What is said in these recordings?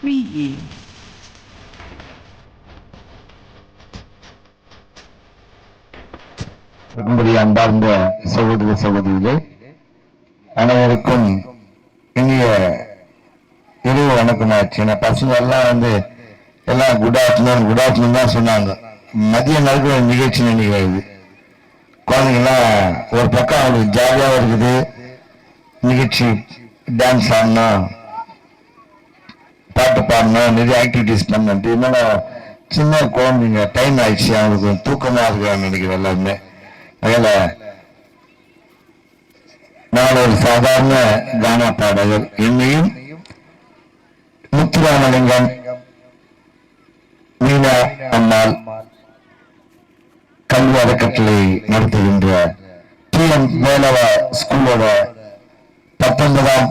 Preview. நம்முடைய அன்பார்ந்த சகோதர சகோதரிகளே அனைவருக்கும் இனிய இரவு வணக்கம் ஆச்சு நான் பசங்க எல்லாம் வந்து எல்லாம் குட் ஆஃப்டர்நூன் குட் ஆஃப்டர்நூன் தான் சொன்னாங்க. மதிய நடக்கிற நிகழ்ச்சி நினைக்கிறது குழந்தைங்கலாம் ஒரு பக்கம் அவங்களுக்கு ஜாலியாக இருக்குது. நிகழ்ச்சி டான்ஸ் ஆடணும். பாட்டு பாடணும் நிறைய ஆக்டிவிட்டிஸ் பண்ணணும் இதனால சின்ன குழந்தைங்க டைம் ஆயிடுச்சு. அவங்களுக்கு தூக்கமாக இருக்கான்னு நினைக்கிறேன் எல்லாருமே. அதனால நான் ஒரு சாதாரண கானா பாடகர். என்னையும் முத்துராமலிங்கம் மீனா அம்மாள் கல்வி அறக்கட்டளை நடத்துகின்ற டி எம் வேலவா ஸ்கூலோட பத்தொன்பதாம்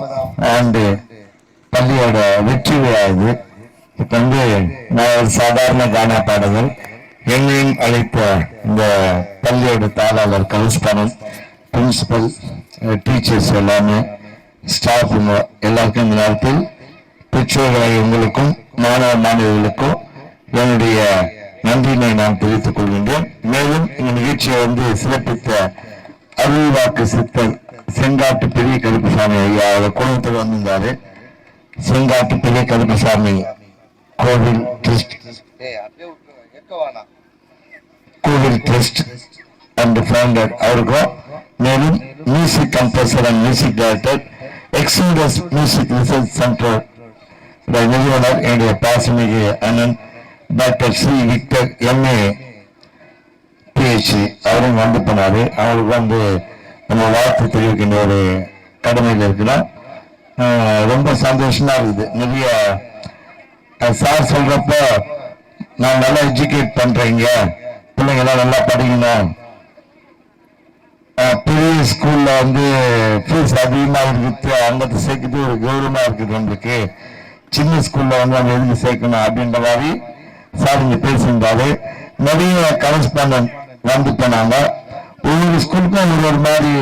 ஆண்டு பள்ளியோட வெற்றி விழா இது இப்போ வந்து நான் ஒரு சாதாரண கானா பாடகர் என்னையும் அழைத்த இந்த பள்ளியோட தாளாளர் கலஸ்தானம் பிரின்சிபல் டீச்சர்ஸ் எல்லாமே ஸ்டாஃப் எல்லாருக்கும் இந்த நேரத்தில் பெற்றோர்களை உங்களுக்கும் மாணவ மாணவிகளுக்கும் என்னுடைய நன்றியினை நான் தெரிவித்துக் கொள்கின்றேன். மேலும் இந்த நிகழ்ச்சியை வந்து சிறப்பித்த அருள்வாக்கு சித்தர் செங்காட்டு பெரிய கருப்புசாமி ஐயா அவர் குடும்பத்தில் வந்திருந்தாரு. செங்காட்டு பெரிய கருப்புசாமி கோவில் ட்ரஸ்ட். கோவில் ட்ரஸ்ட் அண்ட் ஃபவுண்டர் அவருக்கும் மேலும் music composer and music director exodus music research centre நிறுவனர் என்னுடைய பாசமிகு அண்ணன் doctor C. Victor MA PhD அவரும் வந்து போனாரு. அவருக்கு வந்து நம்ம வாழ்த்து தெரிவிக்கின்ற ஒரு கடமையில் இருக்கிறோம். ஆஹ் ரொம்ப சந்தோஷமா இருக்குது. நிறைய சார் சொல்றப்ப நான் நல்லா எஜுகேட் பண்றீங்க பிள்ளைங்கெல்லாம் நல்லா படிக்கணும். பெரிய ஸ்கூல்ல வந்து ஃபீஸ் அதிகமா இருக்குது. அங்கத்தை சேர்க்குது ஒரு கௌரவமா இருக்குது நம்மளுக்கு. சின்ன ஸ்கூல்ல வந்து நம்ம எதுக்கு சேர்க்கணும் அப்படின்ற மாதிரி சார் இங்க பேசியிருந்தாரு. நிறைய கரஸ்பாண்டன்ட் வந்து போனாங்க ஒவ்வொரு ஸ்கூலுக்கும் ஒரு ஒரு மாதிரி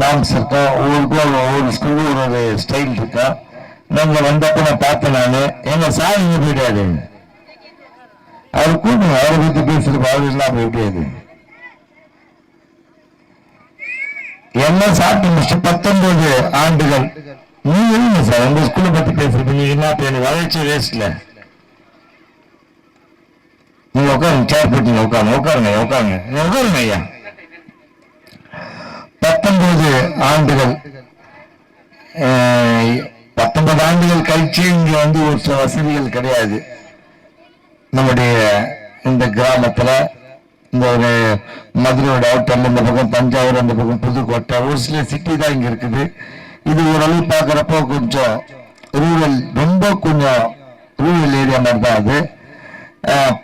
டான்ஸ் இருக்கா ஒவ்வொருக்கும் ஒவ்வொரு ஸ்கூலுக்கும் ஒரு ஒரு ஸ்டைல் இருக்கா? நாங்கள் வந்தப்ப நான் பார்த்தேன் நானு எங்கள் சார் இங்க போயிட்டாரு. அவர் கூட்டு அவரை பத்தி பேசுறது அவர் இல்லாமல் எப்படி என்ன சாப்பிட்டு முடிச்சு பத்தொன்பது ஆண்டுகள். நீ என்ன சார் உங்க ஸ்கூலை பத்தி பேசுறது? நீ என்ன இப்ப வளர்ச்சி வேஸ்ட்ல நீங்க உட்காருங்க சேர் போட்டு உட்காருங்க உட்காருங்க உட்காருங்க. உட்காருங்க ஐயா. பத்தொன்பது ஆண்டுகள். பத்தொன்பது ஆண்டுகள் கழிச்சு இங்க வந்து ஒரு சில வசதிகள் கிடையாது. நம்முடைய இந்த கிராமத்துல இந்த ஒரு மதுரையோட அவுட்டர்ல இந்த பக்கம் தஞ்சாவூர் அந்த பக்கம் புதுக்கோட்டை ஒரு சில சிட்டி தான் இங்க இருக்குது. இது ஓரளவு பார்க்குறப்போ கொஞ்சம் ரூரல் ரொம்ப கொஞ்சம் ரூரல் ஏரியா மாதிரி தான் அது.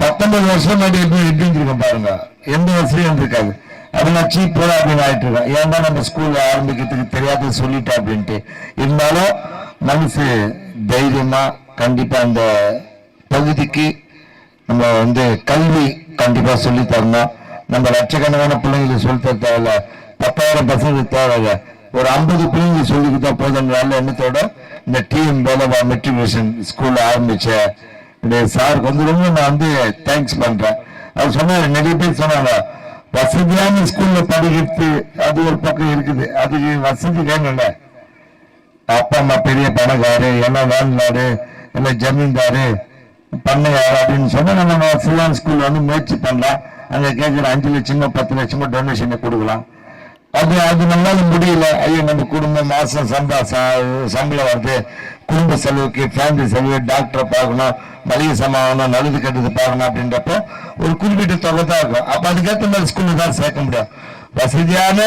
பத்தொன்பது வருஷம் முன்னாடி எப்படி எப்படி இருந்திருக்கும் பாருங்க. எந்த வசதியும் இருந்திருக்காது அதெல்லாம் சீப் அப்படின்னு ஆயிட்டு இருக்கோம் நம்ம ஸ்கூல்ல ஆரம்பிக்கிறதுக்கு தெரியாத சொல்லிட்டா அப்படின்ட்டு. இருந்தாலும் மனசு தைரியமா கண்டிப்பா அந்த பகுதிக்கு நம்ம வந்து கல்வி கண்டிப்பா சொல்லி தரணும். நம்ம லட்சக்கணக்கான பிள்ளைங்களுக்கு சொல்லி தர தேவையில்ல. பத்தாயிரம் பசங்க தேவையில்ல. ஒரு ஐம்பது பிள்ளைங்க சொல்லிக்கிட்டா கொடுத்தா எண்ணத்தோட இந்த டிஎம் போலவா மெட்ரிகுலேஷன் ஸ்கூல்ல ஆரம்பிச்ச இந்த சாருக்கு வந்து ரொம்ப நான் வந்து தேங்க்ஸ் பண்றேன். அவர் சொன்னாரு நிறைய பேர் சொன்னாங்க வசதியான ஸ்கூல்ல படிக்கிறது அது ஒரு பக்கம் இருக்குது. அதுக்கு வசதி வேணும்ல? அப்பா அம்மா பெரிய பணக்காரு என்ன வேலைநாடு என்ன ஜமீன்தாரு பண்ணையார் அப்படின்னு சொன்னா நம்ம வசதியான ஸ்கூல்ல வந்து முயற்சி பண்ணலாம். அங்க கேட்கிற அஞ்சு லட்சமோ பத்து லட்சமோ டொனேஷன் கொடுக்கலாம். அது அது நம்மளால முடியல. ஐயோ நம்ம குடும்பம் மாசம் சம்பா சம்பளம் வருது. குடும்ப செலவுக்கு ஃபேமிலி செலவு டாக்டரை பார்க்கணும் மளிகை சாமான் நல்லது கெட்டது பார்க்கணும் அப்படின்றப்போ ஒரு குறிப்பிட்ட தொகை தான் இருக்கும். அப்போ அதுக்கேற்ற மாதிரி ஸ்கூலில் தான் சேர்க்க முடியும். வசதியான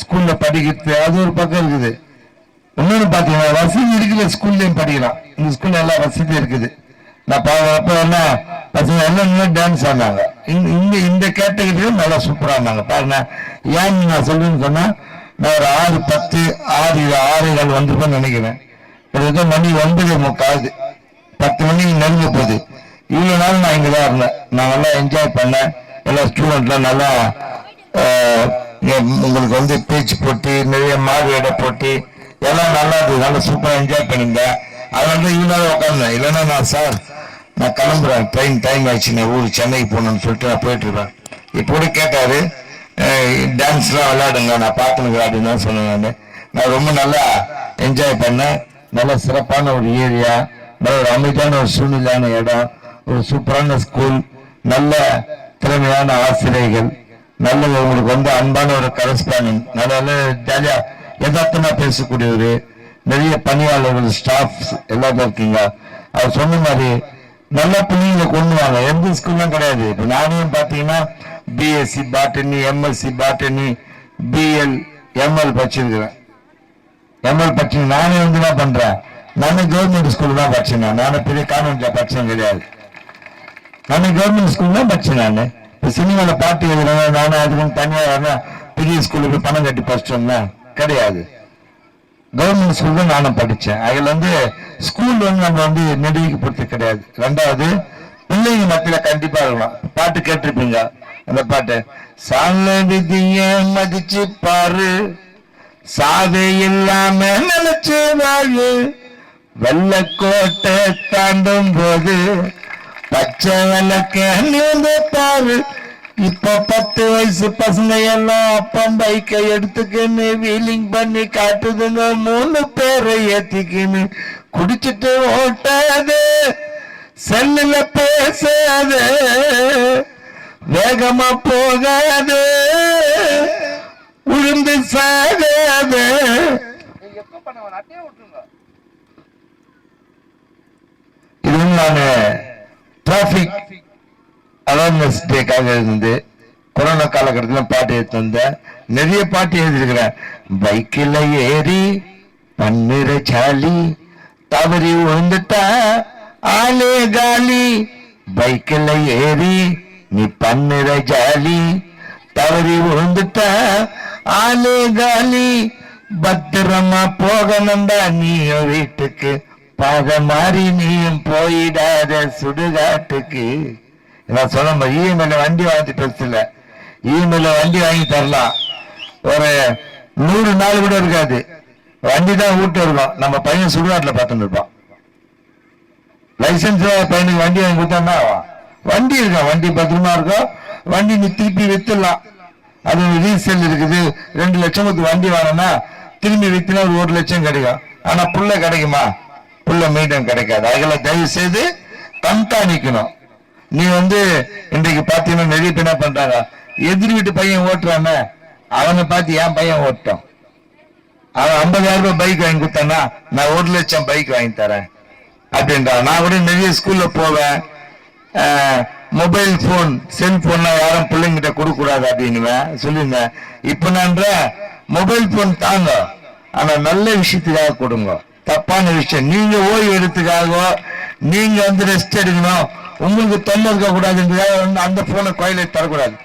ஸ்கூலில் படிக்கிறது அது ஒரு பக்கம் இருக்குது. இன்னொன்று பார்த்தீங்கன்னா வசதி இருக்கிற ஸ்கூல்லையும் படிக்கலாம். இந்த ஸ்கூலில் எல்லா வசதியும் இருக்குது. நான் அப்போ என்ன பசங்க எல்லாம் டான்ஸ் ஆடினாங்க? இந்த இந்த இந்த கேட்டகரியும் நல்லா சூப்பராக இருந்தாங்க பாருங்க ஏன்னு நான் சொல்லுன்னு சொன்னால் நான் ஒரு ஆறு பத்து ஆறு ஆறுகள் வந்திருப்பேன்னு நினைக்கிறேன். கிட்டத்தட்ட மணி ஒன்பது முக்காது பத்து மணிக்கு நெருங்க போகுது. இவ்வளோ நாள் நான் இங்கே தான் இருந்தேன். நான் நல்லா என்ஜாய் பண்ணேன். எல்லா ஸ்டூடெண்ட்லாம் நல்லா உங்களுக்கு வந்து பேச்சு போட்டி நிறைய மாடு எடை போட்டி எல்லாம் நல்லா இருந்தது. நல்லா சூப்பராக என்ஜாய் பண்ணிங்க அதனால தான் உட்காந்தேன் இல்லைன்னா நான் சார் நான் கிளம்புறேன். ட்ரெயின் டைம் ஆயிடுச்சு. நான் ஊர் சென்னைக்கு போகணும்னு சொல்லிட்டு நான் போயிட்டுருக்கேன் இப்போ கூட கேட்டாரு டான்ஸ்லாம் விளையாடுங்க. நான் பார்த்துனுக்கிறேன் அப்படின்னு தான் சொன்னேன் நான். நான் ரொம்ப நல்லா என்ஜாய் பண்ணேன். நல்ல சிறப்பான ஒரு ஏரியா நல்ல ஒரு அமைதியான ஒரு சூழ்நிலையான இடம் ஒரு சூப்பரான ஸ்கூல் நல்ல திறமையான ஆசிரியர்கள் நல்ல உங்களுக்கு வந்து அன்பான ஒரு கரஸ்பாண்டிங் நல்ல ஜாலியா யதார்த்தமா பேசக்கூடியவர் நிறைய பணியாளர்கள் ஸ்டாஃப்ஸ் எல்லாரும் இருக்கீங்க. அவர் சொன்ன மாதிரி நல்ல பிள்ளைங்களை கொண்டு வாங்க. எந்த ஸ்கூல்லாம் கிடையாது. இப்ப நானும் பாத்தீங்கன்னா BSc botany MSc botany BL ML படிச்சிருக்கிறேன். ML படிச்சு நானே வந்து என்ன பண்றேன்? நானும் கவர்மெண்ட் ஸ்கூல் தான் படிச்சேன் நான். நானும் பெரிய கான்வென்ட்ல படிச்சேன் கிடையாது. நானும் கவர்மெண்ட் ஸ்கூல் தான் படிச்சேன் நான். இப்ப சினிமால பாட்டு எழுதுறேன் நானும் அதுக்கும் தனியாக வரேன் பெரிய ஸ்கூலுக்கு பணம் கட்டி படிச்சோம்னா கிடையாது. கவர்மெண்ட் ஸ்கூல் தான் நானும் படிச்சேன். அதுல வந்து ஸ்கூல் வந்து நம்ம வந்து நெடுவிக்கு பொறுத்து கிடையாது. ரெண்டாவது பிள்ளைங்க மத்தியில கண்டிப்பா இருக்கணும். பாட்டு கேட்டிருப்பீங்க. அந்த பாட்டு சால விதிய மதிச்சு பாரு சாதை இல்லாம நினைச்சு வாழு வெள்ளக்கோட்டை தாண்டும் போது பச்சை வெள்ளக்க நீந்து பாரு. இப்ப பத்து வயசு பசங்க எல்லாம் அப்பம் பைக்கை எடுத்துக்கின்னு வீலிங் பண்ணி காட்டுதுங்க. மூணு பேரை ஏத்திக்கின்னு குடிச்சிட்டு ஓட்டாது. செல்லுல பேசாது. வேகமா போகாது. உளுந்து இது வந்து நானு டிராபிக் அவேர்னஸ் டேக்காக இருந்து கொரோனா காலகட்டத்தில் பாட்டு எடுத்து வந்தேன் நிறைய பாட்டு எழுதியிருக்கிறேன். பைக்கில் ஏறி பன்னிர சாலி தவறி விழுந்துட்டா ஆளே காலி. பைக்கில் ஏறி நீ பன்னிர ஜாலி தவறி விழுந்துட்டா ஆளே காலி பத்திரமா போகணும்டா நீயும் வீட்டுக்கு பாக மாறி நீயும் போயிடாத சுடுகாட்டுக்கு நான் சொல்ல இமெயில இஎம்ஐல வண்டி வாங்கி பெருசுல இஎம்ஐல வண்டி வாங்கி தரலாம் ஒரு நூறு நாள் கூட இருக்காது வண்டி தான் வீட்டு இருக்கும் நம்ம பையன் சுடுகாட்டுல பார்த்துட்டு இருப்பான் லைசன்ஸ் பையனுக்கு வண்டி வாங்கி கொடுத்தோம்னா வண்டி இருக்கும் வண்டி பத்திரமா இருக்கும் வண்டி நீ திருப்பி வித்துடலாம் அது ரீசேல் இருக்குது. ரெண்டு லட்சம் வண்டி வாங்கினா திரும்பி வித்தினா ஒரு ஒரு லட்சம் கிடைக்கும். ஆனா புள்ள கிடைக்குமா? புள்ள மீண்டும் கிடைக்காது. அதில் தயவு செய்து கண்காணிக்கணும் நீ வந்து இன்றைக்கு பாத்தீங்கன்னா நிறைய பேர் என்ன பண்றாங்க? எதிர் வீட்டு பையன் ஓட்டுறானே அவனை பார்த்து என் பையன் ஓட்டோம். அவன் ஐம்பதாயிரம் ரூபாய் பைக் வாங்கி கொடுத்தானா நான் ஒரு லட்சம் பைக் வாங்கி தரேன். அப்படின்றான். நான் கூட நிறைய ஸ்கூல்ல போவேன். மொபைல் போன் செல்போன்லாம் யாரும் பிள்ளைங்கிட்ட கொடுக்க கூடாது அப்படின்னுவேன் சொல்லியிருந்தேன் இப்ப நான் மொபைல் போன் தாங்க. ஆனா நல்ல விஷயத்துக்காக கொடுங்க. தப்பான விஷயம். நீங்க ஓய்வு எடுத்துக்காக நீங்க வந்து ரெஸ்ட் எடுக்கணும். உங்களுக்கு தொல்லை இருக்க கூடாதுன்றதுக்காக வந்து அந்த போனை கோயிலை தரக்கூடாது.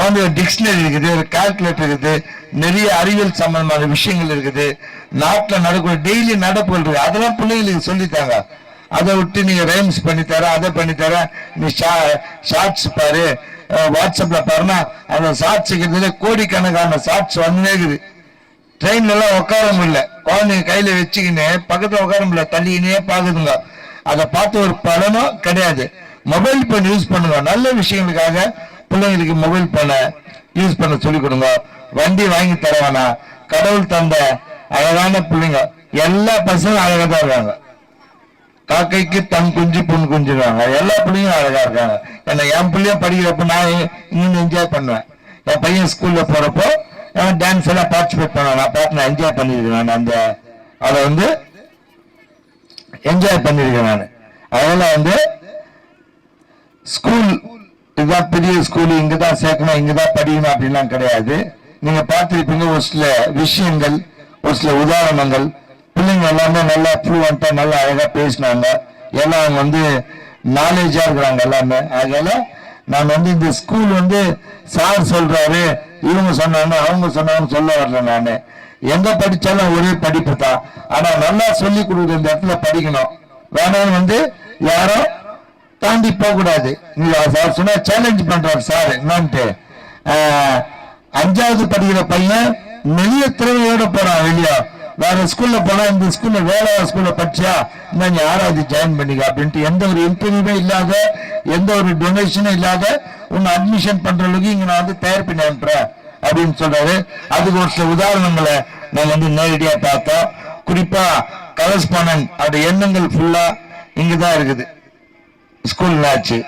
வந்து டிக்ஷனரி இருக்குது ஒரு கால்குலேட்டர் இருக்குது நிறைய அறிவியல் சம்பந்தமான விஷயங்கள் இருக்குது. நாட்டுல நடக்கூடிய டெய்லி நடப்புகள் இருக்கு அதெல்லாம் பிள்ளைங்களுக்கு சொல்லித்தாங்க அதை விட்டு நீங்க ரைம்ஸ் பண்ணி தர அதை பண்ணி தர நீ ஷார்ட்ஸ் பாரு வாட்ஸ்அப்ல பாருன்னா அந்த ஷார்ட்ஸுக்கு கோடிக்கணக்கான ஷார்ட்ஸ் வந்துனே இருக்குது. ட்ரெயின்ல எல்லாம் உட்கார முடியல. குழந்தைங்க கையில வச்சுக்கின்னு பக்கத்துல உட்கார முடியல தள்ளிக்கினே பாக்குதுங்க. அதை பார்த்து ஒரு பலனும் கிடையாது. மொபைல் போன் யூஸ் பண்ணுங்க. நல்ல விஷயங்களுக்காக பிள்ளைங்களுக்கு மொபைல் போனை யூஸ் பண்ண சொல்லி கொடுங்க. வண்டி வாங்கி தர வேணாம். கடவுள் தந்த அழகான பிள்ளைங்க. எல்லா பசங்களும் அழகா தான் இருக்காங்க. காக்கைக்கு தன் குஞ்சு புண் குஞ்சுறாங்க எல்லா பிள்ளையும் அழகா இருக்காங்க. ஏன்னா என் பிள்ளையும் படிக்கிறப்ப நான் இன்னும் என்ஜாய் பண்ணுவேன். என் பையன் ஸ்கூல்ல போறப்போ டான்ஸ் எல்லாம் பார்ட்டிசிபேட் பண்ணுவேன். நான் பார்த்து நான் என்ஜாய் பண்ணிருக்கேன் நான் அந்த அதை வந்து என்ஜாய் பண்ணிருக்கேன் நான். அதனால வந்து ஸ்கூல் இதுதான் பெரிய ஸ்கூல் இங்கதான் சேர்க்கணும் இங்கதான் படிக்கணும் அப்படிலாம் கிடையாது. நீங்க பார்த்துருப்பீங்க ஒரு சில விஷயங்கள் ஒரு சில உதாரணங்கள். பிள்ளைங்க எல்லாமே நல்லா ஃப்ளூவெண்ட்டாக நல்லா அழகாக பேசினாங்க. எல்லாம் அவங்க வந்து நாலேஜாக இருக்கிறாங்க எல்லாமே. அதனால நான் வந்து இந்த ஸ்கூல் வந்து சார் சொல்கிறாரு இவங்க சொன்னாங்க அவங்க சொன்னாங்கன்னு சொல்ல வரல நான். எங்கே படித்தாலும் ஒரே படிப்பு தான். ஆனால் நல்லா சொல்லி கொடுக்குற இந்த இடத்துல படிக்கணும். வேணாலும் வந்து யாரும் தாண்டி போகக்கூடாது கூடாது. சார் சொன்னால் சேலஞ்ச் பண்ணுறாரு சார் என்னன்ட்டு. அஞ்சாவது படிக்கிற பையன் நிறைய திறமையோட போகிறான் வெளியே. வேற ஸ்கூல்ல போனா இந்த ஸ்கூல்ல வேலை ஸ்கூல்ல படிச்சா இந்த நீ ஜாயின் பண்ணிக்க அப்படின்ட்டு எந்த ஒரு இன்டர்வியூமே இல்லாத எந்த ஒரு டொனேஷனும் இல்லாத உன்னை அட்மிஷன் பண்ற அளவுக்கு இங்க நான் வந்து தயார் பண்ணி அனுப்புறேன் அப்படின்னு சொல்றாரு. அதுக்கு ஒரு சில உதாரணங்களை நாங்க வந்து நேரடியா பார்த்தோம். குறிப்பா கரஸ்பாண்டன்ட் அவருடைய எண்ணங்கள் ஃபுல்லா இங்கதான் இருக்குது. ஸ்கூல் ஆச்சு.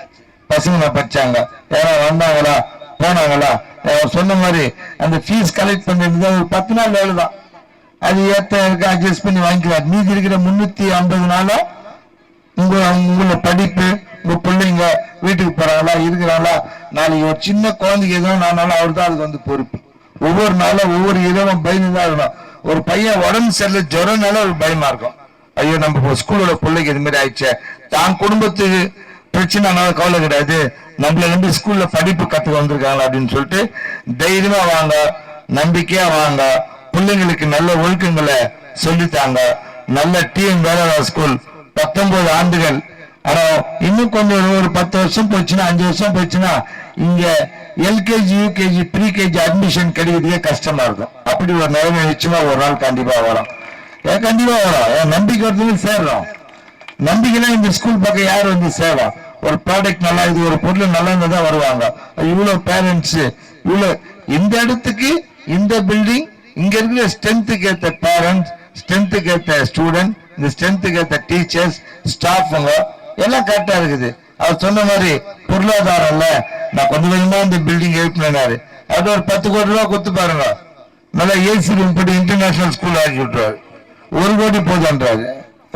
பசங்க படிச்சாங்க. யாரோ வந்தாங்களா? போனாங்களா? அவர் சொன்ன மாதிரி அந்த ஃபீஸ் கலெக்ட் பண்ணிருந்தது ஒரு பத்து நாள் வேலை தான் அது ஏற்ற அட்ஜஸ்ட் பண்ணி வாங்கிக்கலாம் மீதி இருக்கிற முன்னூத்தி ஐம்பது நாளும் உங்க உங்களோட படிப்பு உங்க பிள்ளைங்க வீட்டுக்கு போறாங்களா இருக்கிறாங்களா? நாளைக்கு ஒரு சின்ன குழந்தைக்கு எதுவும் நானாலும் அவர் தான் அதுக்கு வந்து பொறுப்பு. ஒவ்வொரு நாளும் ஒவ்வொரு இரவும் பயந்து தான். இருக்கணும் ஒரு பையன் உடம்பு சரியில்லை ஜுரம்னால ஒரு பயமா இருக்கும். ஐயோ நம்ம ஸ்கூலோட பிள்ளைக்கு இது மாதிரி ஆயிடுச்சே. தான் குடும்பத்துக்கு பிரச்சனைனால கவலை கிடையாது. நம்மள நம்பி ஸ்கூல்ல படிப்பு கத்துக்க வந்திருக்காங்களா அப்படின்னு சொல்லிட்டு தைரியமா வாங்க நம்பிக்கையா வாங்க பிள்ளைங்களுக்கு நல்ல ஒழுக்கங்களை சொல்லித்தாங்க. நல்ல டிஎம் வேலைவா ஸ்கூல் பத்தொன்பது ஆண்டுகள். ஆனா இன்னும் கொஞ்சம் ஒரு பத்து வருஷம் போச்சுன்னா அஞ்சு வருஷம் போச்சுன்னா இங்க LKG UKG pre KG admission கிடைக்கிறதுக்கே கஷ்டமா இருக்கும். அப்படி ஒரு நிலைமை நிச்சயமா ஒரு நாள் கண்டிப்பா வரும். ஏன் கண்டிப்பா வரும். ஏன் நம்பிக்கை ஒருத்தவங்க சேர்றோம் நம்பிக்கைலாம் இந்த ஸ்கூல் பக்கம் யார் வந்து சேவா? ஒரு ப்ராடக்ட் நல்லா இது ஒரு பொருள் நல்லா இருந்தா தான் வருவாங்க. இவ்வளவு பேரண்ட்ஸ் இவ்வளவு இந்த இடத்துக்கு இந்த பில்டிங் இங்க இருக்கிற ஸ்ட்ரென்த்துக்கு ஏத்த பேரண்ட்ஸ் ஸ்ட்ரென்த்துக்கு ஏத்த ஸ்டூடெண்ட் இந்த ஸ்ட்ரென்த்துக்கு ஏத்த டீச்சர்ஸ் ஸ்டாஃபுங்க எல்லாம் கரெக்டா இருக்குது. அவர் சொன்ன மாதிரி பொருளாதாரம் இல்ல. நான் கொஞ்சம் கொஞ்சமா இந்த பில்டிங் எழுப்பினாரு அது ஒரு பத்து கோடி ரூபா கொடுத்து பாருங்க. நல்லா ஏசி ரூம் போட்டு இன்டர்நேஷனல் ஸ்கூல் ஆக்கி விட்டுருவாரு. ஒரு கோடி போதுன்றாரு.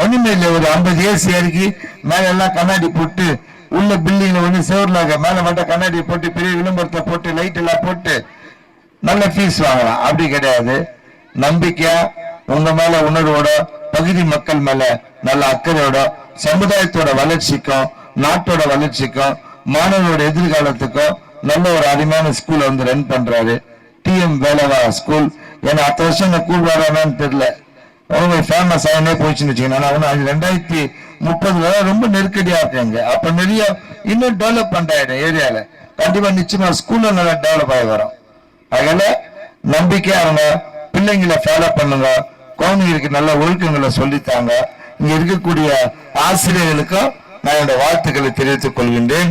ஒண்ணுமே இல்லை ஒரு ஐம்பது ஏசி இறக்கி மேல எல்லாம் கண்ணாடி போட்டு உள்ள பில்டிங்ல வந்து செவர்ல மேல மட்டும் கண்ணாடி போட்டு பெரிய விளம்பரத்தை போட்டு லைட் எல்லாம் போட்டு நல்ல ஃபீஸ் வாங்கலாம். அப்படி கிடையாது. நம்பிக்கையா உங்க மேல உணர்வோட பகுதி மக்கள் மேல நல்ல அக்கறையோட சமுதாயத்தோட வளர்ச்சிக்கும் நாட்டோட வளர்ச்சிக்கும் மாணவரோட எதிர்காலத்துக்கும் நல்ல ஒரு அருமையான ஸ்கூல் வந்து ரன் பண்றாரு. டிஎம் வேலவா ஸ்கூல் ஏன்னா அத்த வருஷம் இந்த ஸ்கூல் வரானான்னு தெரியல. அவங்க ஃபேமஸ் ஆகினே போயிடுச்சுன்னு வச்சுக்கோங்க. அது ரெண்டாயிரத்தி முப்பதுல ரொம்ப நெருக்கடியா இருக்காங்க. அப்ப நிறைய இன்னும் டெவலப்மெண்ட் ஆயிடும் ஏரியால கண்டிப்பா நிச்சயமா ஸ்கூல்ல நல்லா டெவலப் ஆகி வரும். அதனால நம்பிக்கையா இருங்க பிள்ளைங்களை ஃபாலோ பண்ணுங்க குழந்தைங்களுக்கு நல்ல ஒழுக்கங்களை சொல்லித்தாங்க. இங்க இருக்கக்கூடிய ஆசிரியர்களுக்கும் நான் என்னோட வாழ்த்துக்களை தெரிவித்துக் கொள்கின்றேன்.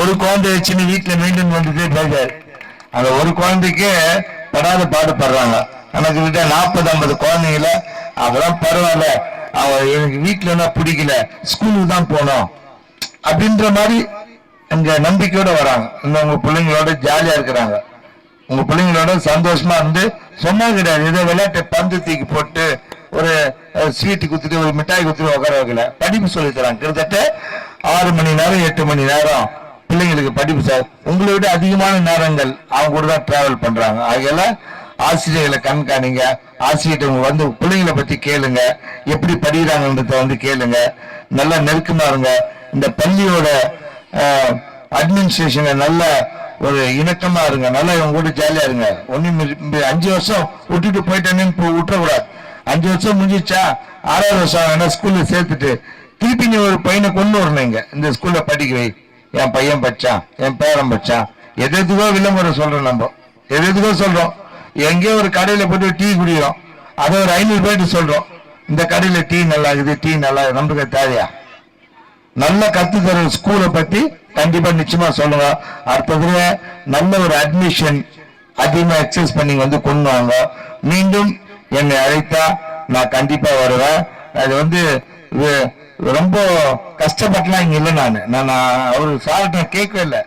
ஒரு குழந்தை வச்சுன்னு வீட்டுல மெயின்டைன் பண்ணிட்டே போயிட்டாரு அந்த ஒரு குழந்தைக்கு படாத பாடுபடுறாங்க. எனக்கு கிட்ட நாற்பது ஐம்பது குழந்தைங்கள அதெல்லாம் பரவாயில்ல. அவன் எனக்கு வீட்டுல என்ன பிடிக்கல ஸ்கூலுக்கு தான் போனோம். அப்படின்ற மாதிரி அங்க நம்பிக்கையோட வராங்க. இன்னும் உங்க பிள்ளைங்களோட ஜாலியா இருக்கிறாங்க. உங்க பிள்ளைங்களோட சந்தோஷமா இருந்து சொன்னா கிடையாது. ஏதோ விளையாட்டு பந்து தூக்கி போட்டு ஒரு ஸ்வீட்டு குத்துட்டு ஒரு மிட்டாய் குத்துட்டு உட்கார வைக்கல. படிப்பு சொல்லி தராங்க. கிட்டத்தட்ட ஆறு மணி நேரம் எட்டு மணி நேரம் பிள்ளைங்களுக்கு படிப்பு சார். உங்களை விட அதிகமான நேரங்கள் அவங்க கூட தான் டிராவல் பண்றாங்க. ஆகையில ஆசிரியர்களை கண்காணிங்க. ஆசிரியர்கிட்ட உங்க வந்து பிள்ளைங்களை பத்தி கேளுங்க. எப்படி படிக்கிறாங்கன்றத வந்து கேளுங்க. நல்லா நெருக்கமா இருங்க. இந்த பள்ளியோட அட்மினிஸ்ட்ரேஷனை நல்ல ஒரு இணக்கமா இருங்க நல்லா இவங்க கூட ஜாலியா இருங்க. ஒன்னும் அஞ்சு வருஷம் விட்டுட்டு போயிட்டேன்னு விட்டுறக்கூடாது. அஞ்சு வருஷம் முடிஞ்சிச்சா ஆறாவது வருஷம் வேணா ஸ்கூல்ல சேர்த்துட்டு திருப்பி நீ ஒரு பையனை கொண்டு வரணும் இங்க. இந்த ஸ்கூல்ல படிக்க வை. என் பையன் படிச்சான் என் பேரன் படிச்சான். எது எதுக்கோ விளம்பரம் சொல்றோம் நம்ம. எது எதுக்கோ சொல்றோம். எங்கேயோ ஒரு கடையில போட்டு டீ குடிக்கிறோம். அதை ஒரு ஐநூறு பேர்ட்டு சொல்றோம். இந்த கடையில டீ நல்லா இருக்குது டீ நல்லா இருக்குது. நமக்கு தேவையா நல்ல கத்து தர ஸ்கூலை பத்தி கண்டிப்பா நிச்சயமா சொல்லுங்க. அடுத்ததுல நல்ல ஒரு அட்மிஷன் அதிகமா எக்ஸஸ் பண்ணி வந்து கொண்டு வாங்க மீண்டும் என்னை அழைத்தா நான் கண்டிப்பா வருவேன். அது வந்து இது- ரொம்ப கஷ்டப்பட்டுலாம் இங்க இல்லை நான். நான் அவரு சார்கிட்ட கேட்கவே இல்லை.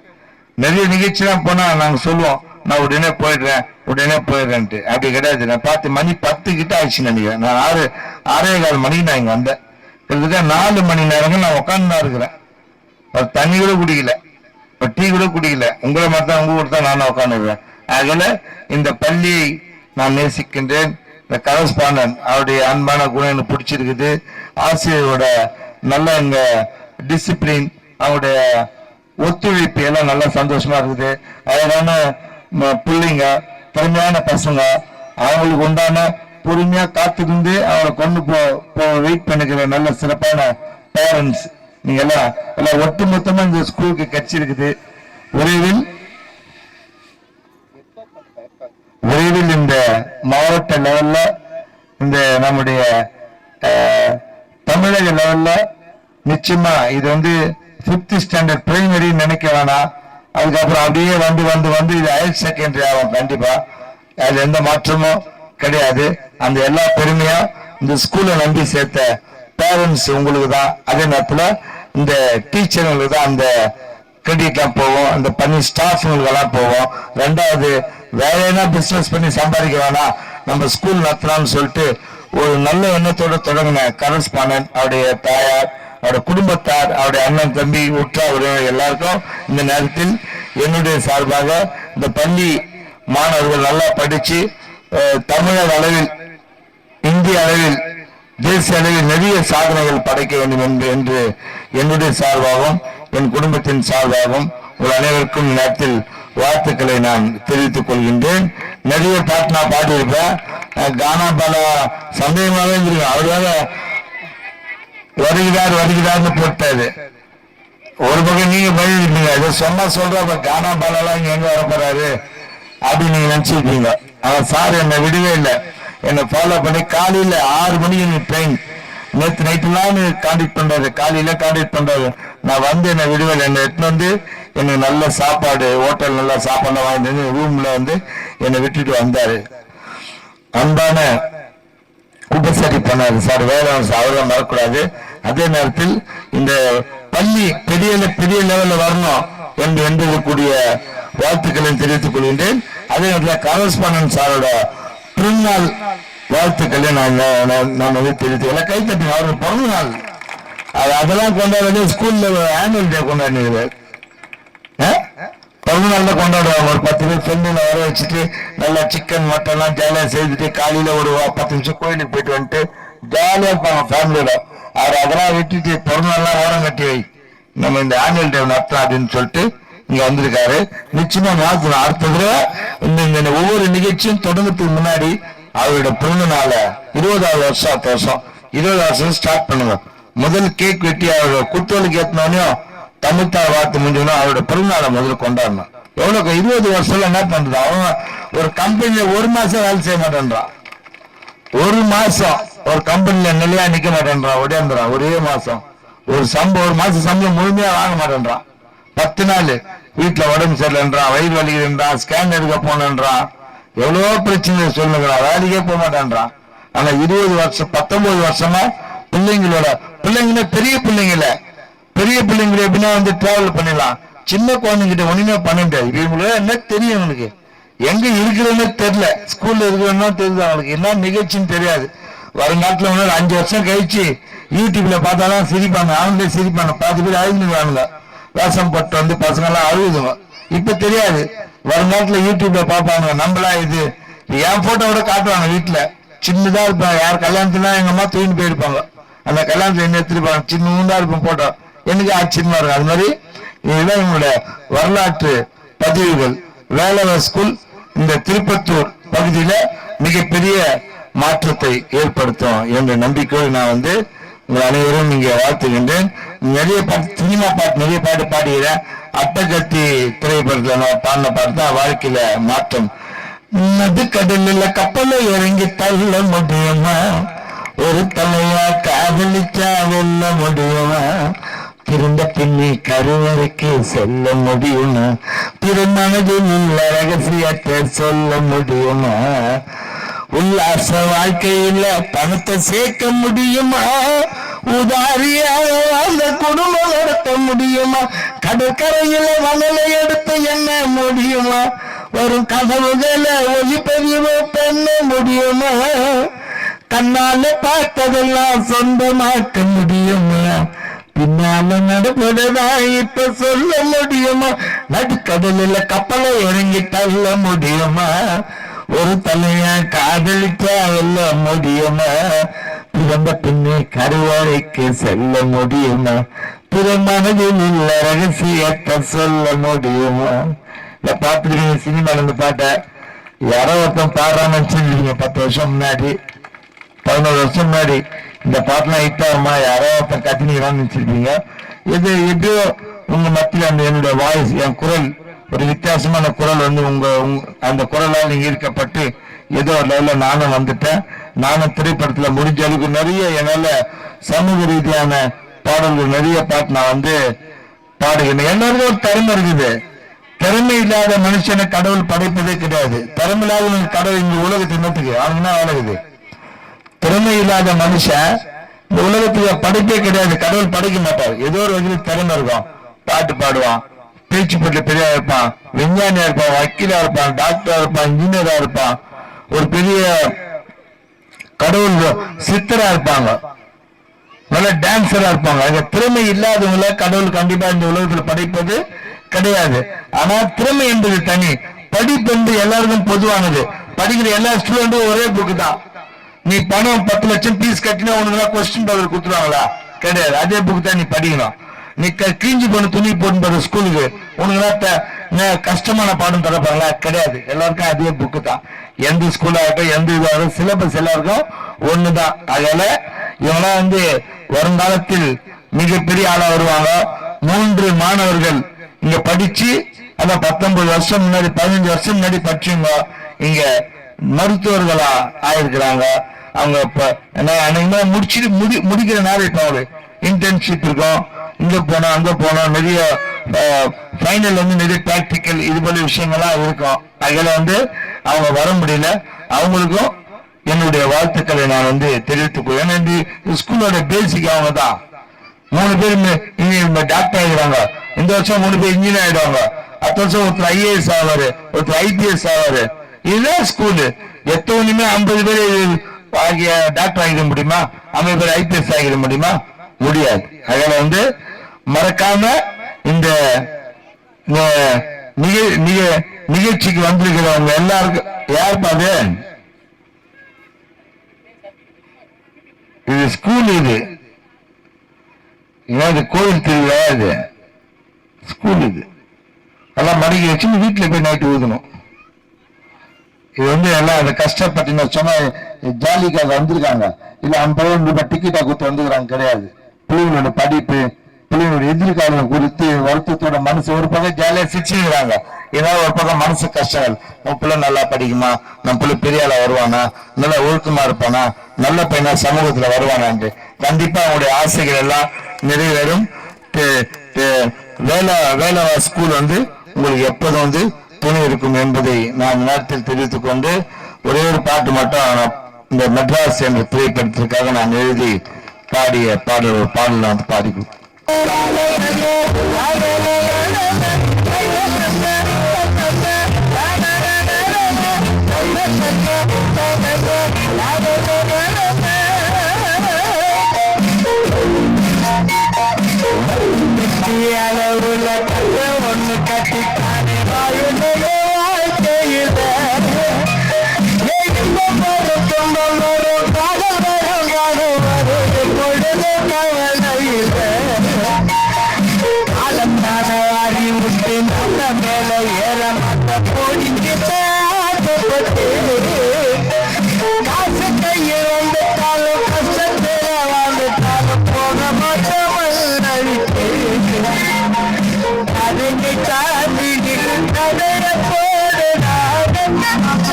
நிறைய நிகழ்ச்சிலாம் போனா நாங்க சொல்லுவோம். நான் உடனே போயிடுறேன் உடனே போயிடுறேன்ட்டு. அப்படி கிடையாது. நான் பார்த்து மணி பத்து கிட்ட ஆயிடுச்சு நினைக்கிறேன். நான் ஆறு ஆறே கால் மணிக்கு நான் இங்க வந்தேன். கிட்டத்தட்ட நாலு மணி நேரங்கள் நான் உட்காந்து தான் இருக்கிறேன். ஒரு தண்ணி கூட குடிக்கல. இப்போ டீ கூட குடிக்கல. உங்களை மாதிரி தான் உங்க கூட தான் நானும் உட்காந்துருக்கேன் அதில் இந்த பள்ளியை நான் நேசிக்கின்றேன். இந்த கரஸ்பாண்டன் அவருடைய அன்பான குணம் எனக்கு பிடிச்சிருக்குது. ஆசிரியரோட நல்ல இந்த டிசிப்ளின் அவருடைய ஒத்துழைப்பு எல்லாம் நல்லா சந்தோஷமா இருக்குது. அழகான ம- பிள்ளைங்க திறமையான பசங்க. அவங்களுக்கு உண்டான பொறுமையா காத்திருந்து அவரை கொண்டு போ வெயிட் பண்ணிக்கிற நல்ல சிறப்பான பேரண்ட்ஸ் நீங்க எல்லாம் எல்லாம் ஒட்டுமொத்தமா இந்த ஸ்கூலுக்கு கிடைச்சிருக்குது விரைவில் விரைவில் இந்த மாவட்ட லெவல்ல இந்த நம்முடைய தமிழக லெவல்ல நிச்சயமா இது வந்து பிப்த் ஸ்டாண்டர்ட் பிரைமரி நினைக்க வேணாம். அதுக்கப்புறம் அப்படியே வந்து வந்து வந்து இது ஹையர் செகண்டரி ஆகும் கண்டிப்பா. அது எந்த மாற்றமும் கிடையாது. அந்த எல்லா பெருமையும் இந்த ஸ்கூலை நம்பி சேர்த்த பேரண்ட்ஸ் உங்களுக்கு தான் அதே நேரத்தில் இந்த டீச்சருங்களுக்கு தான் அந்த கிரெடிட்லாம் போகும். அந்த பண்ணி ஸ்டாஃப்ங்களுக்கு போவோம் போகும். ரெண்டாவது வேற என்ன பிஸ்னஸ் பண்ணி சம்பாதிக்க வேணாம். நம்ம ஸ்கூல் நடத்தலாம்னு சொல்லிட்டு ஒரு நல்ல எண்ணத்தோடு தொடங்கின கரஸ்பாண்டன்ட் அவருடைய தாயார் அவருடைய குடும்பத்தார் அவருடைய அண்ணன் தம்பி உற்றா உறவினர் எல்லாருக்கும் இந்த நேரத்தில் என்னுடைய சார்பாக இந்த பள்ளி மாணவர்கள் நல்லா படித்து தமிழக அளவில் இந்திய அளவில் தேசிய அளவில் நிறைய சாதனைகள் படைக்க வேண்டும் என்று என்று என்னுடைய சார்பாகவும் என் குடும்பத்தின் சார்பாகவும் உங்கள் அனைவருக்கும் நேரத்தில் வாழ்த்துக்களை நான் தெரிவித்துக் கொள்கின்றேன். நிறைய பாட்டு நான் பாடியிருப்பேன். கானா பல சந்தேகமாகவே இருக்கு வருகிறார் வருகிறார்னு போட்டாரு. ஒரு பக்கம் நீங்க பயந்துட்டீங்க இதை சொன்னா சொல்ற அப்ப கானா பாலாலாம் இங்க எங்க வர போறாரு அப்படின்னு நீங்க நினைச்சிருப்பீங்க. ஆனா சார் என்னை விடவே இல்லை. என்னை ஃபாலோ பண்ணி காலையில் ஆறு மணிக்கு எனக்கு ட்ரெயின் நேற்று நைட்டுலாம் கான்டாக்ட் பண்ணுறாரு காலையில் கான்டாக்ட் பண்ணுறாரு நான் வந்து என்னை விடுவேன். என்னை எடுத்துன்னு வந்து எனக்கு நல்ல சாப்பாடு ஹோட்டல் நல்லா சாப்பாடு வாங்கி வந்து வந்து என்னை விட்டுட்டு வந்தார். அன்பான உபசரி பண்ணாரு. சார் வேலை அவரை வரக்கூடாது. அதே நேரத்தில் இந்த பள்ளி பெரிய பெரிய லெவலில் வரணும் என்று என்பதற்குரிய வாழ்த்துக்களை தெரிவித்துக் கொள்கின்றேன். அதே நேரத்தில் கரஸ்பாண்டன்ட் சாரோட பிறந்தநாள் வாழ்த்துக்களை நான் நான் நான் வந்து தெரிவித்து எல்லாம் கைத்தட்டி அவர் பிறந்த நாள் அது அதெல்லாம் கொண்டாடுறது ஸ்கூல்ல ஆனுவல் டே கொண்டாடுறது பிறந்தநாள்ல கொண்டாடுவாங்க. ஒரு பத்து பேர் ஃப்ரெண்டுல வர வச்சுட்டு நல்லா சிக்கன் மட்டன்லாம் ஜாலியாக செய்துட்டு காலையில ஒரு பத்து நிமிஷம் கோயிலுக்கு போயிட்டு வந்துட்டு ஜாலியாக இருப்பாங்க ஃபேமிலியோட அவர் அதெல்லாம் விட்டுட்டு பிறந்தநாள்லாம் ஓரம் கட்டி வை. நம்ம இந்த ஆனுவல் டே நடத்தலாம் அப்படின்னு சொல்லிட்டு இங்க வந்திருக்காரு. நிச்சயமா நடத்தணும் அடுத்த தடவை இந்த ஒவ்வொரு நிகழ்ச்சியும் தொடங்கத்துக்கு முன்னாடி அவரோட பிறந்த நாளை இருபதாவது வருஷம் அடுத்த வருஷம் இருபது வருஷம் ஸ்டார்ட் பண்ணுங்க. முதல் கேக் வெட்டி அவரோட குத்தோலுக்கு ஏத்தினோடனே தமிழ்த்தாய் வார்த்தை முடிஞ்சோன்னா அவரோட பிறந்தநாளை முதல்ல கொண்டாடணும். எவ்வளவு இருபது வருஷம்ல என்ன பண்றது? அவன் ஒரு கம்பெனில ஒரு மாசம் வேலை செய்ய மாட்டேன்றான். ஒரு மாசம் ஒரு கம்பெனில நிலையா நிக்க மாட்டேன்றான். ஒடியாந்துறான் ஒரே மாசம். ஒரு சம்பளம் ஒரு மாசம் சம்பளம் முழுமையா வாங்க மாட்டேன்றான். பத்து நாள். வீட்டில் உடம்பு சரியில்லைன்றான் வயிறு வலிக்குதுன்றான் ஸ்கேன் எடுக்க போனன்றான் எவ்வளோ பிரச்சனை சொல்லுங்கிறான் வேலைக்கே போக மாட்டேன்றான் ஆனா இருபது வருஷம் பத்தொன்பது வருஷமா பிள்ளைங்களோட பிள்ளைங்கள பெரிய பிள்ளைங்கள பெரிய பிள்ளைங்களை எப்படின்னா வந்து டிராவல் பண்ணிடலாம். சின்ன குழந்தைங்கிட்ட ஒண்ணுமே பண்ண முடியாது. இவங்களோட என்ன தெரியும் இவனுக்கு எங்க இருக்கிறதுன்னு தெரியல. ஸ்கூல்ல இருக்கிறதுனா தெரியுது அவனுக்கு என்ன நிகழ்ச்சின்னு தெரியாது. வருங்காலத்துல ஒன்று அஞ்சு வருஷம் கழிச்சு யூடியூப்ல பார்த்தாலும் சிரிப்பாங்க. அவங்களே சிரிப்பாங்க. பாதி பேர் அழுதுவானுங்க வேஷம் போட்டு வந்து பசங்கெல்லாம் எல்லாம் இப்போ இப்ப தெரியாது வருங்காலத்துல யூடியூப்ல பார்ப்பாங்க. நம்மளா இது என் போட்டோவோட காட்டுவாங்க வீட்டுல சின்னதா இருப்பாங்க யார் கல்யாணத்துல எங்க அம்மா தூக்கிட்டு போயிருப்பாங்க. அந்த கல்யாணத்துல என்ன எடுத்துருப்பாங்க? சின்னதா இருக்கும் போட்டோ எனக்கு ஆச்சரியமா இருக்கும். அது மாதிரி இதுதான் எங்களுடைய வரலாற்று பதிவுகள். வேலவர் ஸ்கூல் இந்த திருப்பத்தூர் பகுதியில மிகப்பெரிய மாற்றத்தை ஏற்படுத்தும் என்ற நம்பிக்கையோடு நான் வந்து உங்கள் அனைவரும் இங்கே வாழ்த்துகின்றேன். நிறைய பாட்டு சினிமா பாட்டு நிறைய பாட்டு பாடுகிறேன் அட்டகத்தி திரைப்படத்தில் நான் பாடின பாட்டு தான் வாழ்க்கையில மாற்றம். நடுக்கடலில் கப்பலை இறங்கி தள்ள முடியுமா? ஒரு தலையா காதலிச்சா வெல்ல முடியுமா? பிறந்த பின்னி கருவறைக்கு செல்ல முடியுமா? பிறந்தனதில் உள்ள ரகசியத்தை சொல்ல முடியுமா? உல்லாச வாழ்க்கையில பணத்தை சேர்க்க முடியுமா? உதாரிய அந்த குடும்பம் நடத்த முடியுமா? கடற்கரையில வலலை எடுத்து என்ன முடியுமா? வரும் கதவுகளை ஒளிப்பதிவு பண்ண முடியுமா? கண்ணால பார்த்ததெல்லாம் சொந்தமாக்க முடியுமா? பின்னால நடப்பதா இப்ப சொல்ல முடியுமா? நடுக்கடலில் கப்பலை இறங்கி தள்ள முடியுமா? ஒரு தலையா காதலிச்சா வெல்ல முடியுமா? பிறந்த பின்னே கருவாடைக்கு செல்ல முடியுமா? பிற மனதில் உள்ள ரகசியத்தை சொல்ல முடியுமா? இந்த பார்த்துருக்கீங்க சினிமால இருந்து பாட்டை யாரோ ஒருத்தன் பாடுறான்னு வச்சிருக்கீங்க பத்து வருஷம் முன்னாடி பதினோரு வருஷம் முன்னாடி. இந்த பாட்டுலாம் ஹிட் ஆகுமா? யாரோ ஒருத்தன் கத்தினிக்கிறான்னு வச்சிருப்பீங்க இது எப்படியோ உங்க மத்தியில் அந்த என்னுடைய வாய்ஸ் என் குரல் ஒரு வித்தியாசமான குரல் வந்து உங்க அந்த குரலால் நீங்க ஈர்க்கப்பட்டு ஏதோ ஒரு லெவலில் நானும் வந்துட்டேன். நானும் திரைப்படத்துல முடிஞ்ச அளவுக்கு நிறைய என்னால சமூக ரீதியான பாடல்கள் நிறைய பாட்டு நான் வந்து பாடுகிறேன். எல்லாருக்கும் ஒரு திறமை இருக்குது. திறமை இல்லாத மனுஷனை கடவுள் படைப்பதே கிடையாது. திறமை இல்லாத கடவுள் இந்த உலகத்தை என்னத்துக்கு அவனுக்கு என்ன திறமை இல்லாத மனுஷன் இந்த உலகத்துக்கு படைப்பே கிடையாது. கடவுள் படைக்க மாட்டார். ஏதோ ஒரு வகையில் திறமை இருக்கும். பாட்டு பாடுவான். பேச்சு போட்டு பெரியா இருப்பான். விஞ்ஞானியா இருப்பான். வக்கீலா இருப்பான். டாக்டரா இருப்பான். இன்ஜினியரா இருப்பான். ஒரு பெரிய கடவுள் சித்தரா இருப்பாங்க. நல்ல டான்சரா இருப்பாங்க. அந்த திறமை இல்லாதவங்கள கடவுள் கண்டிப்பா இந்த உலகத்துல படைப்பது கிடையாது. ஆனா திறமை என்பது தனி. படிப்பு என்று எல்லாருக்கும் பொதுவானது. படிக்கிற எல்லா ஸ்டூடெண்டும் ஒரே புக்கு தான். நீ பணம் பத்து லட்சம் பீஸ் கட்டினா உனக்கு கொஸ்டின் பேப்பர் கொடுத்துருவாங்களா? கிடையாது. அதே புக்கு தான் நீ படிக்கணும். நீ க- கிழிஞ்சு போன துணி போட்டு ஸ்கூலுக்கு உனக்கு கஷ்டமான பாடம் தரப்பாங்களா கிடையாது. எல்லாருக்கும் அதே புக்கு தான். எந்த ஸ்கூல் ஆகட்டும் எந்த இதாகட்டும் சிலபஸ் எல்லாருக்கும் ஒண்ணுதான். அதனால இவங்களாம் வந்து வருங்காலத்தில் மிகப்பெரிய ஆளா வருவாங்க. மூன்று மாணவர்கள் இங்க படிச்சு அதான் பத்தொன்பது வருஷம் முன்னாடி பதினஞ்சு வருஷம் முன்னாடி படிச்சவங்க இங்க மருத்துவர்களா ஆயிருக்கிறாங்க. அவங்க இப்போ என்ன முடிச்சுட்டு முடி முடிக்கிற நேரம் இப்போ அவங்களுக்கு இன்டர்ன்ஷிப் இருக்கும். இங்க போனோம் அங்க போனோம் நிறைய ஃபைனல் வந்து நிறைய டாக்டிக்கல் இது போல விஷயங்கள்லாம் இருக்கும். அதில் வந்து அவங்க வர முடியல. அவங்களுக்கும் என்னுடைய வாழ்த்துக்களை நான் வந்து தெரிவித்துக் கொள்வேன் ஏன்னா இந்த ஸ்கூலோட பேசிக் அவங்க தான். மூணு பேர் இங்க டாக்டர் ஆகிடுவாங்க இந்த வருஷம் மூணு பேர் இன்ஜினியர் ஆயிடுவாங்க. அடுத்த வருஷம் ஒருத்தர் ஐஏஎஸ் ஆவாரு ஒருத்தர் ஐபிஎஸ் ஆவாரு. இதுதான் ஸ்கூலு எத்தவனுமே ஐம்பது பேர் ஆகிய டாக்டர் ஆகிட முடியுமா? ஐம்பது பேர் ஐபிஎஸ் ஆகிட முடியுமா? முடியாது. அதனால வந்து மறக்காம இந்த நிகழ்ச்சிக்கு வந்திருக்கிறவங்க எல்லாருக்கும் யார் அது? இது ஸ்கூல் இது. ஏதாவது கோயில் திருவிழா இது? ஸ்கூல் இது. எல்லாம் மடக்கி வச்சு வீட்டுல போய் நைட்டு ஊதணும். இது வந்து எல்லாம் அந்த கஷ்டப்பட்டு சொன்னா ஜாலிக்காக வந்திருக்காங்க. இல்ல ஐம்பது ரூபாய் டிக்கெட்டாக கொடுத்து வந்துக்கிறாங்க கிடையாது. பிள்ளைங்களோட படிப்பு பிள்ளைங்களோட எதிர்காலம் குறித்து வருத்தத்தோட மனசு ஒரு பக்கம் ஜாலியா சிரிச்சுக்கிறாங்க ஏதாவது ஒரு பக்கம் மனசு கஷ்டங்கள். நம்ம பிள்ளை நல்லா படிக்குமா? நம்ம பிள்ளை பெரிய ஆளா வருவானா? நல்லா ஒழுக்கமா இருப்பானா? நல்ல பையனா சமூகத்துல வருவானான்ட்டு. கண்டிப்பா அவங்களுடைய ஆசைகள் எல்லாம் நிறைவேறும். வேலை வேலை ஸ்கூல் வந்து உங்களுக்கு எப்போதும் வந்து துணை இருக்கும் என்பதை நான் நேரத்தில் தெரிவித்துக் கொண்டு ஒரே ஒரு பாட்டு மட்டும் இந்த மெட்ராஸ் என்ற திரைப்படத்திற்காக நான் எழுதி பாடிய பாடல் ஒரு பாடல் நான் வந்து பாடி I நினைச்சா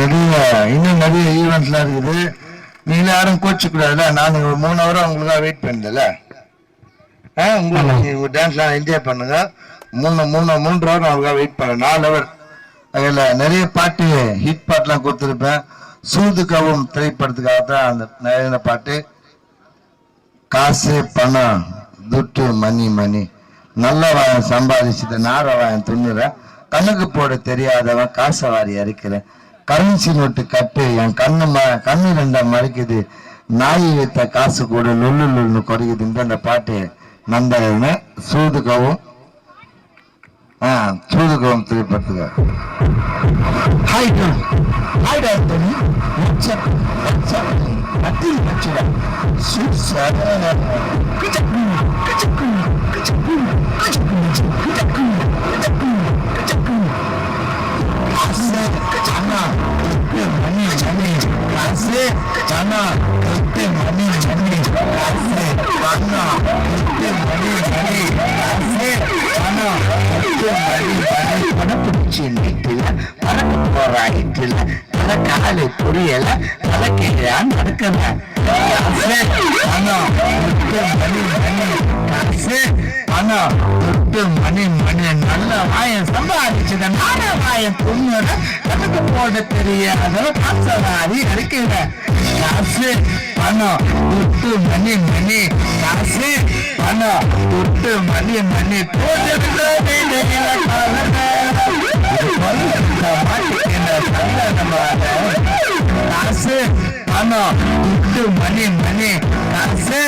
நிறைய இன்னும் நிறைய ஈவெண்ட்லாம் இருக்குது. நீங்க யாரும் கோச்சிக்கூடாதுல்ல நான் ஒரு மூணு ஹவராக உங்களுக்காக வெயிட் பண்ணல ஆ உங்களுக்கு நீங்க டான்ஸ்லாம் என்ஜாய் பண்ணுங்க. மூணு மூணு மூன்று ஹவர் நான் வெயிட் பண்ண நாலு ஹவர் அதில் நிறைய பாட்டு ஹிட் பாட்டெலாம் கொடுத்துருப்பேன். சூதுகவும் திரைப்படத்துக்காக தான் அந்த நிறைய பாட்டு. காசு பணம் துட்டு மணி மணி நல்ல வாயம் சம்பாதிச்சுட்டு நார வாயம் துண்ணுற கண்ணுக்கு போட தெரியாதவன் காசை வாரி அரிக்கிறேன் கரன்சி நோட்டு கட்டு என் கண்ணு ம கண்ணு ரெண்டா மறைக்குது. நாய் வைத்த காசு கூட லொல்லு லொல்லுன்னு குறைக்குதுன்ற அந்த பாட்டு நந்தாயின சூதுகவும் ஆ சூதுகவும் திரைப்படத்துக்கு hi hi doctor WhatsApp WhatsApp அத்தில் வச்சுடா சூசர் மணி மணி காசு சனா எட்டு மணி மணி காசு சனா எட்டு மணி மணி காசு சனா எட்டு மணி மணி பறக்க போற பல காலு புரியல பல நடக்கல பணம் மணி மணி காசு எட்டு மணி மணி நல்ல வாயம் சம்பாதிச்சத. நான வாயம் துண்ணுற கணக்கு போட தெரியாத. காசவாதி இருக்கிற காசு பணம் எட்டு மணி மணி காசு பணம் எட்டு மணி மணி. போட்டு காசு பணம் துட்டு மணி மணி காசு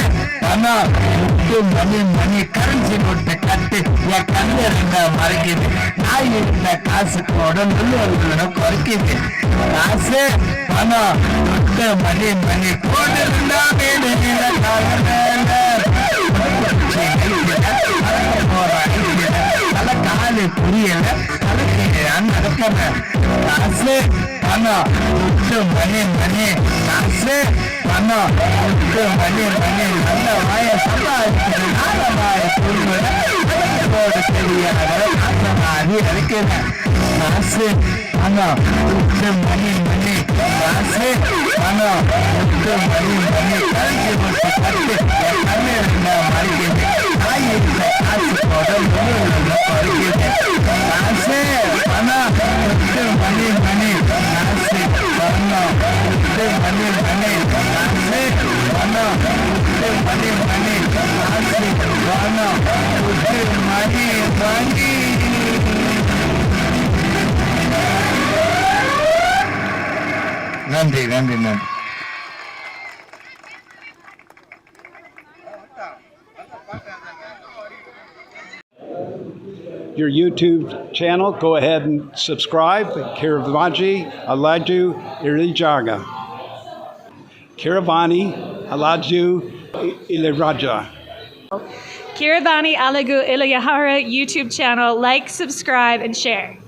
பணம் துட்டு மணி மணி கரன்சி நோட்டு கட்டு என் கண்ணு இருந்த மறைக்குது நாய் இருந்த காசு கூட நல்ல குறைக்குது காசு பணம் துட்டு மணி மணி போட்டு இருந்தா வீடு நீல காலு புரியல தலைக்கு நடக்கிற காசு பணம் துட்டு மணி மணி காசு பணம் துட்டு மணி மணி நல்ல வாய சம்பாதிக்கிற நல்ல வாய காசு பணம் துட்டு மணி மணி காசு பணம் மணி மணி பணம் துட்டு பணம் துட்டு மணி மணி பணம் மணி மணி நன்றி நன்றி நன்றி. Your YouTube channel, go ahead and subscribe. Kiravaji Alaju Irijaga. Kiravani Alaju Iliraja. Kiravani Alagu Ilayahara YouTube channel. Like, subscribe, and share.